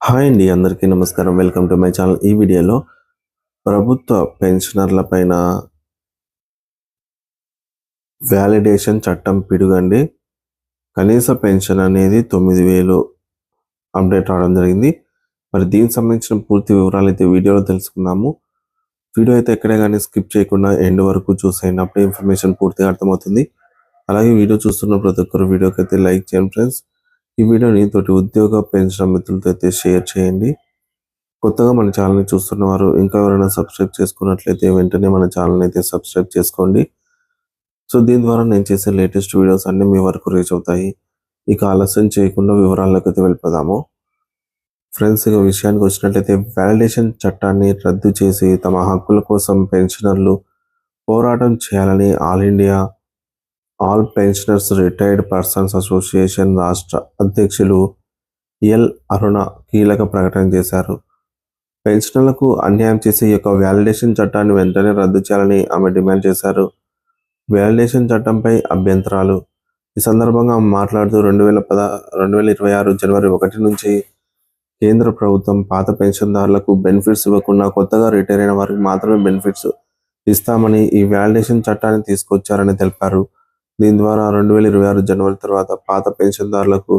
Hi అండి అందరికీ నమస్కారం. వెల్కమ్ టు మై ఛానల్ ఈ వీడియోలో ప్రభుత్వ పెన్షనర్ల పైన వ్యాలిడేషన్ చట్టం పిడుగండి. కనీస పెన్షన్ అనేది తొమ్మిది వేలు అప్డేట్ అవడం జరిగింది. మరి దీనికి సంబంధించిన పూర్తి వివరాలు అయితే వీడియోలో తెలుసుకుందాము. వీడియో అయితే ఎక్కడే కానీ స్కిప్ చేయకుండా ఎండ్ వరకు చూసేయండి. అప్పుడే ఇన్ఫర్మేషన్ పూర్తిగా అర్థమవుతుంది. అలాగే వీడియో చూస్తున్న ప్రతి ఒక్కరు వీడియోకి అయితే లైక్ చేయండి ఫ్రెండ్స్. ఈ వీడియోని తోటి ఉద్యోగ పెన్షన్ మిత్రులతో అయితే షేర్ చేయండి. కొత్తగా మన ఛానల్ని చూస్తున్నవారు ఇంకా ఎవరైనా సబ్స్క్రైబ్ చేసుకున్నట్లయితే వెంటనే మన ఛానల్ని అయితే సబ్స్క్రైబ్ చేసుకోండి. సో దీని ద్వారా నేను చేసే లేటెస్ట్ వీడియోస్ అన్ని మీ వరకు రీచ్ అవుతాయి. ఇక ఆలస్యం చేయకుండా వివరాల్లోకి అయితే వెళ్ళిపోదాము. ఫ్రెండ్స్ ఇక విషయానికి వచ్చినట్లయితే వ్యాలిడేషన్ చట్టాన్ని రద్దు చేసి తమ హక్కుల కోసం పెన్షనర్లు పోరాటం చేయాలని all India all pensioners retired persons association రాష్ట్ర అధ్యక్షులు ఎల్ అరుణ కీలక ప్రకటన చేశారు. పెన్షనర్లకు అన్యాయం చేసే ఈ యొక్క వ్యాలిడేషన్ చట్టాన్ని వెంటనే రద్దు చేయాలని ఆమె డిమాండ్ చేశారు. వ్యాలిడేషన్ చట్టంపై అభ్యంతరాలు. ఈ సందర్భంగా ఆమె మాట్లాడుతూ రెండు వేల పద రెండు వేల ఇరవై ఆరు జనవరి ఒకటి నుంచి కేంద్ర ప్రభుత్వం పాత పెన్షన్దారులకు బెనిఫిట్స్ ఇవ్వకుండా కొత్తగా రిటైర్ అయిన వారికి మాత్రమే బెనిఫిట్స్ ఇస్తామని ఈ వ్యాలిడేషన్ చట్టాన్ని తీసుకొచ్చారని తెలిపారు. దీని ద్వారా రెండు వేల ఇరవై ఆరు జనవరి తర్వాత పాత పెన్షన్దారులకు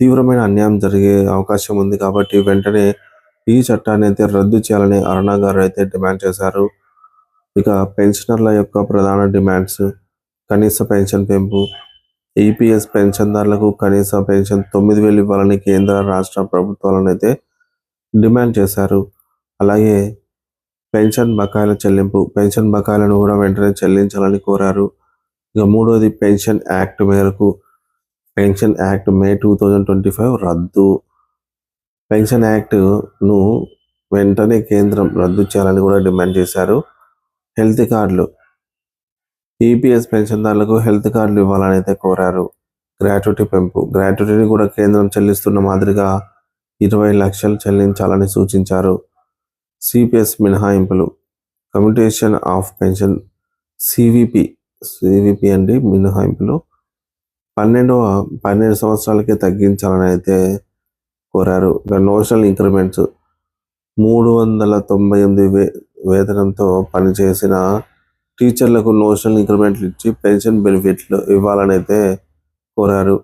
తీవ్రమైన అన్యాయం జరిగే అవకాశం ఉంది కాబట్టి వెంటనే ఈ చట్టాన్ని అయితే రద్దు చేయాలని అరుణ గారు అయితే డిమాండ్ చేశారు. ఇక పెన్షనర్ల యొక్క ప్రధాన డిమాండ్స్ కనీస పెన్షన్ పెంపు ఈపీఎస్ పెన్షన్దారులకు కనీస పెన్షన్ తొమ్మిది వేలు ఇవ్వాలని కేంద్ర రాష్ట్ర ప్రభుత్వాలను అయితే డిమాండ్ చేశారు. అలాగే పెన్షన్ బకాయిల చెల్లింపు పెన్షన్ బకాయిలను కూడా వెంటనే చెల్లించాలని కోరారు. ఇక మూడోది పెన్షన్ యాక్ట్ మేరకు pension act May two thousand twenty five రద్దు. పెన్షన్ యాక్ట్ను వెంటనే కేంద్రం రద్దు చేయాలని కూడా డిమాండ్ చేశారు. హెల్త్ కార్డులు ఈపీఎస్ పెన్షన్దారులకు హెల్త్ కార్డులు ఇవ్వాలని అయితే కోరారు. గ్రాట్యుటీ పెంపు గ్రాట్యుటీని కూడా కేంద్రం చెల్లిస్తున్న మాదిరిగా ఇరవై లక్షలు చెల్లించాలని సూచించారు. సిపిఎస్ మినహాయింపులు commutation of pension CVP CVP అండి మినహాయింపులు. పన్నెండవ పన్నెండు సంవత్సరాలకే తగ్గించాలని అయితే కోరారు. ఇక నోషనల్ ఇంక్రిమెంట్స్ మూడు వందల తొంభై ఎనిమిది వే వేతనంతో పనిచేసిన టీచర్లకు నోషనల్ ఇంక్రిమెంట్లు ఇచ్చి పెన్షన్ బెనిఫిట్లు ఇవ్వాలని అయితే కోరారు.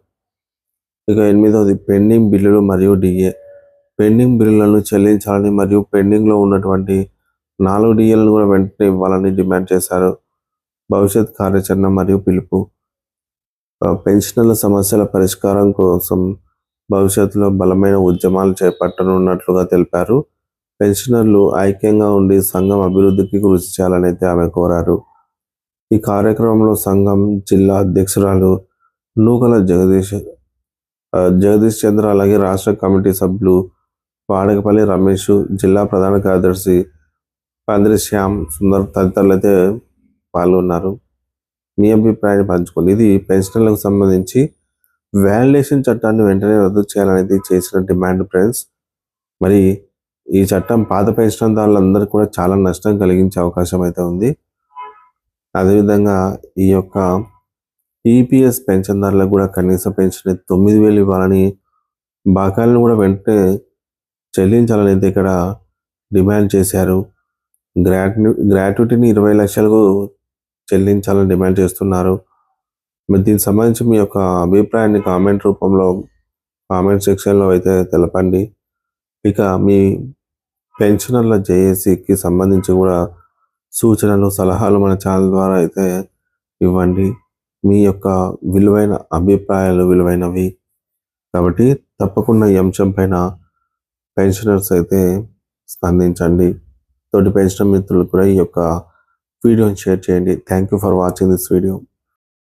ఇక ఎనిమిదవది పెండింగ్ బిల్లులు మరియు డిఏ. పెండింగ్ బిల్లులను చెల్లించాలని మరియు పెండింగ్లో ఉన్నటువంటి నాలుగు డిఏలను కూడా వెంటనే ఇవ్వాలని డిమాండ్ చేశారు. భవిష్యత్ కార్యాచరణ మరియు పిలుపు. ఆ, పెన్షనర్ల సమస్యల పరిష్కారం కోసం భవిష్యత్తులో బలమైన ఉద్యమాలు చేపట్టనున్నట్లుగా తెలిపారు. పెన్షనర్లు ఐక్యంగా ఉండి సంఘం అభివృద్ధికి కృషి చేయాలని అయితే ఆమె కోరారు. ఈ కార్యక్రమంలో సంఘం జిల్లా అధ్యక్షురాలు నూకల జగదీష్ జగదీష్ చంద్ర అలాగే రాష్ట్ర కమిటీ సభ్యులు వాడకపల్లి రమేష్ జిల్లా ప్రధాన కార్యదర్శి పందిరి శ్యామ్ సుందర్ తదితరులు అయితే పాల్గొన్నారు. మీ అభిప్రాయాన్ని పంచుకోండి. ఇది పెన్షనర్లకు సంబంధించి వ్యాలిడేషన్ చట్టాన్ని వెంటనే రద్దు చేయాలనేది చేసిన డిమాండ్ ఫ్రెండ్స్. మరి ఈ చట్టం పాత పెన్షన్దారులందరికీ కూడా చాలా నష్టం కలిగించే అవకాశం అయితే ఉంది. అదేవిధంగా ఈ యొక్క ఈపీఎస్ పెన్షన్దారులకు కూడా కనీస పెన్షన్ తొమ్మిది వేలు ఇవ్వాలని బకాయిలను కూడా వెంటనే చెల్లించాలనేది ఇక్కడ డిమాండ్ చేశారు. గ్రాట్యు గ్రాట్యుటీని ఇరవై లక్షలకు చెల్లించాలని డిమాండ్ చేస్తున్నారు. మరి దీనికి సంబంధించి మీ యొక్క అభిప్రాయాన్ని కామెంట్ రూపంలో కామెంట్ సెక్షన్లో అయితే తెలపండి. ఇక మీ పెన్షనర్ల జేఏసీకి సంబంధించి కూడా సూచనలు సలహాలు మన ఛానల్ ద్వారా అయితే ఇవ్వండి. మీ యొక్క విలువైన అభిప్రాయాలు విలువైనవి. కాబట్టి తప్పకుండా ఈ అంశం పైన పెన్షనర్స్ అయితే స్పందించండి. తోటి పెన్షన్ మిత్రులు కూడా ఈ యొక్క వీడియోని షేర్ చేయండి. Thank you for watching this video